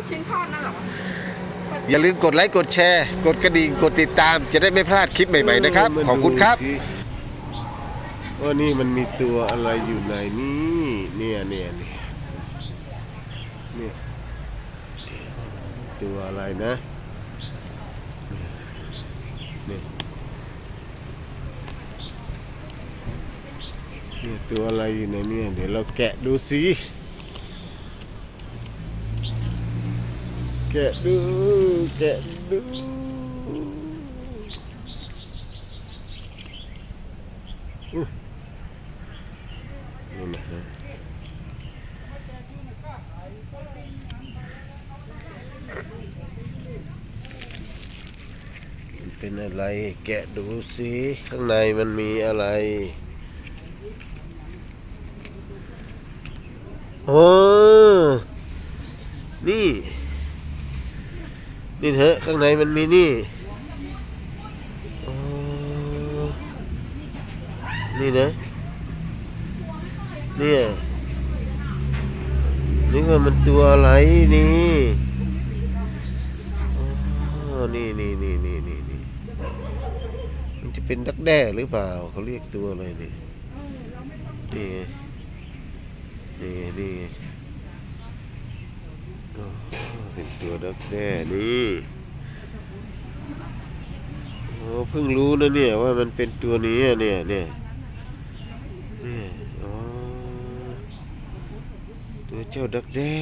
ลูกชิ้นทอดนั่นเหรอ อย่าลืมกดไลค์กดแชร์ กดกระดิ่งกดติดตาม จะได้ไม่พลาดคลิปใหม่ๆนะครับ ขอบคุณครับ ว่านี่มันมีตัวอะไรอยู่ในนี่เนี่ยเนี่ยเนี่ยเนี่ยตัวอะไรนะเนี่ยเนี่ยตัวอะไรอยู่ในเนี่ยเดี๋ยวเราแกะดูสิ แกะดูแกะดูนี่นะฮะมันเป็นอะไรแกะดูสิข้างในมันมีอะไร โอ้ นี่ นี่เถอะข้างในมันมีนี่นี่นะเนี่ยนี่ว่ามันตัวอะไรนี่อ๋อนี่นี่นี่นี่นี่นี่มันจะเป็นดักแด้หรือเปล่าเขาเรียกตัวอะไรนี่นี่นี่นี่ ดักแด้นี่โอ้เพิ่งรู้นะเนี่ยว่ามันเป็นตัวนี้เนี่ยเนี่ยเนี่ยอ๋อตัวเจ้าดักแด้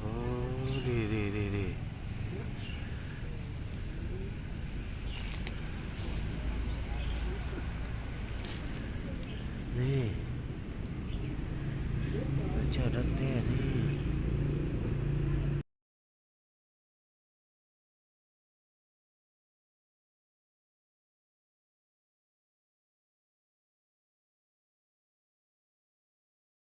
อ๋อนี่นี่นี่นี่นี่